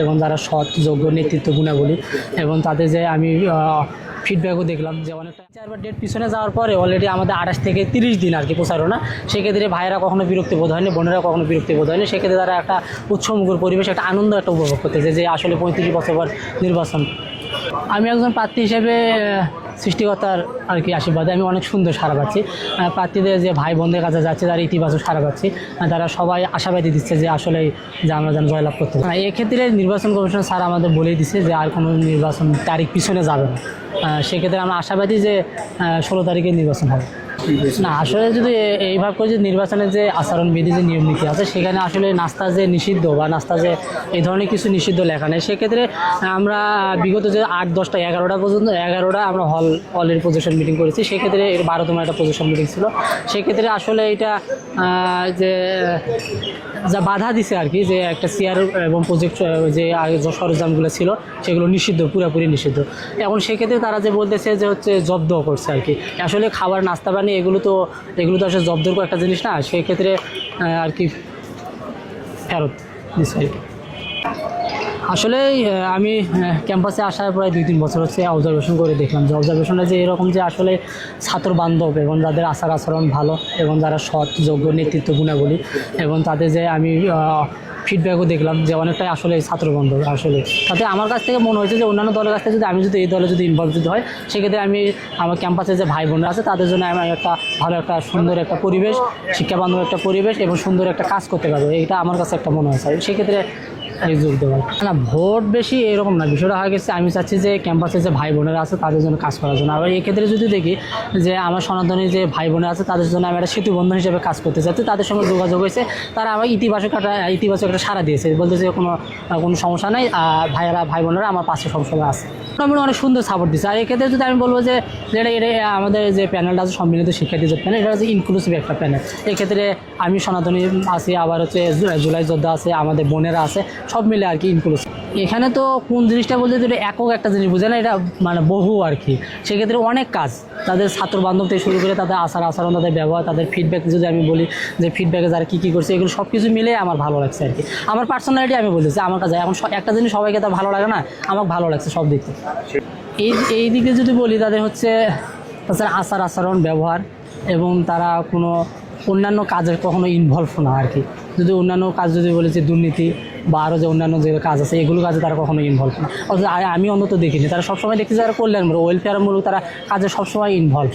এবং যারা সৎ, যোগ্য, নেতৃত্ব, গুণাবলী এবং তাদের যে আমি ফিডব্যাকও দেখলাম যে অনেকটা চারবার ডেট পিছনে যাওয়ার পরে অলরেডি আমাদের আঠাশ থেকে তিরিশ দিন আর কি প্রচারণা। সেক্ষেত্রে ভাইয়েরা কখনো বিরক্তি বোধ হয়নি, বোনেরা কখনো বিরক্তি বোধ হয়নি। সেক্ষেত্রে তারা একটা উৎসমুখর পরিবেশ, একটা আনন্দ, একটা উপভোগ করতেছে যে আসলে পঁয়ত্রিশ বছর পর নির্বাচন। আমি একজন প্রার্থী হিসেবে আহ, সৃষ্টিকর্তার আর কি আশীর্বাদে আমি অনেক সুন্দর সারা পাচ্ছি। প্রার্থীদের যে ভাই বোনদের কাছে যাচ্ছে তারা ইতিবাচক সারা পাচ্ছি। তারা সবাই আশাবাদী দিচ্ছে যে আসলে যে আমরা যেন জয়লাভ করতে পারি। এক্ষেত্রে নির্বাচন কমিশন স্যার আমাদের বলেই দিচ্ছে যে আর কোনো নির্বাচন তারিখ পিছনে যাবে না। সেক্ষেত্রে আমরা আশাবাদী যে ষোলো তারিখে নির্বাচন হবে। না, আসলে যদি এইভাবে করে যে নির্বাচনের যে আচরণবিধি, যে নিয়ম নীতি আছে, সেখানে আসলে নাস্তা যে নিষিদ্ধ বা নাস্তা যে এই ধরনের কিছু নিষিদ্ধ লেখা নেই, সেক্ষেত্রে আমরা বিগত যে আট, দশটা, এগারোটা পর্যন্ত, এগারোটা আমরা হল হলের প্রজেকশন মিটিং করেছি, সেক্ষেত্রে এর বারোতম একটা প্রজেকশন মিটিং ছিল। সেক্ষেত্রে আসলে এটা যে, যা বাধা দিছে আর কি, যে একটা চেয়ার এবং প্রজেক্ট যে সরঞ্জামগুলো ছিল, সেগুলো নিষিদ্ধ, পুরোপুরি নিষিদ্ধ। এখন সেক্ষেত্রে তারা যে বলতেছে যে হচ্ছে জব্দ করছে আর কি। আসলে খাবার, নাস্তা, পানি এগুলো তো এগুলো তো আসলে জব্দর একটা জিনিস না সেক্ষেত্রে আর কি ফেরত কি আসলে আমি ক্যাম্পাসে আসার প্রায় দুই তিন বছর হচ্ছে অবজারভেশন করে দেখলাম যে অবজারভেশনে যে এরকম যে আসলে ছাত্র বান্ধব এবং যাদের আচার আচরণ ভালো এবং যারা সৎ, যোগ্য, নেতৃত্ব, গুণাবলী এবং তাদের যে আমি ফিডব্যাকও দেখলাম যে অনেকটাই আসলে ছাত্র বান্ধব আসলে। তাতে আমার কাছ থেকে মনে হয়েছে যে অন্যান্য দলের কাছ থেকে যদি আমি যদি এই দলে যদি ইনভলভ যদি হয়, সেক্ষেত্রে আমি আমার ক্যাম্পাসে যে ভাই বোনরা আছে, তাদের জন্য আমি একটা ভালো একটা সুন্দর একটা পরিবেশ, শিক্ষা বান্ধব একটা পরিবেশ এবং সুন্দর একটা কাজ করতে পারব। এইটা আমার কাছে একটা মনে হয়েছে। সেক্ষেত্রে যোগ দেওয়া না ভোট বেশি এরকম না। বিষয়টা হয়ে গেছে, আমি চাচ্ছি যে ক্যাম্পাসে যে ভাই বোনেরা আছে, তাদের জন্য কাজ করার জন্য। আবার এই ক্ষেত্রে যদি দেখি যে আমার সনাতনী যে ভাই বোনেরা আছে, তাদের জন্য আমি একটা সেতু বন্ধন হিসেবে কাজ করতে চাচ্ছি। তাদের সঙ্গে যোগাযোগ হয়েছে, তারা আমার ইতিবাচক একটা ইতিবাচক একটা সারা দিয়েছে। বলতেছে কোনো কোনো সমস্যা নাই আর ভাইয়েরা, ভাই বোনেরা আমার পাশে সবসময় আছে। আমি অনেক সুন্দর সাপোর্ট দিচ্ছে। আর এক্ষেত্রে যদি আমি বলব যে যেটা এটা আমাদের যে প্যানেলটা আছে, সম্মিলিত শিক্ষার্থী যে প্যানেল এটা হচ্ছে ইনক্লুসিভ একটা প্যানেল এক্ষেত্রে আমি সনাতনী আছি, আবার হচ্ছে জুলাই যোদ্ধা আছে, আমাদের বোনেরা আছে সব মিলে আর কি ইনক্লুসিভ এখানে তো কোন জিনিসটা বলতে যেটা একক একটা জিনিস বুঝে না, এটা মানে বহু আর কি। সেক্ষেত্রে অনেক কাজ। তাদের ছাত্র বান্ধব থেকে শুরু করে তাদের আচার আচরণ, তাদের ব্যবহার, তাদের ফিডব্যাক যদি আমি বলি যে ফিডব্যাকে যারা কী কী করছে, এগুলো সব কিছু মিলে আমার ভালো লাগছে আর কি। আমার পার্সোনালিটি আমি বলতেছি, আমার কাছে এখন একটা জিনিস সবাইকে তো ভালো লাগে না আমার ভালো লাগছে সব দিক থেকে। এই এই দিকে যদি বলি, তাদের হচ্ছে তাছাড়া আচার আচরণ, ব্যবহার এবং তারা কোনো অন্যান্য কাজে কখনো ইনভলভ না আর কি। যদি অন্যান্য কাজ যদি বলি যে দুর্নীতি বা আরও যে অন্যান্য যে কাজ আছে, এগুলো কাজে তারা কখনো ইনভলভ না। অথচ আমি অন্তত দেখিনি। তারা সবসময় দেখি যারা কল্যাণমূলক ওয়েলফেয়ারমূলক তারা কাজে সবসময় ইনভলভ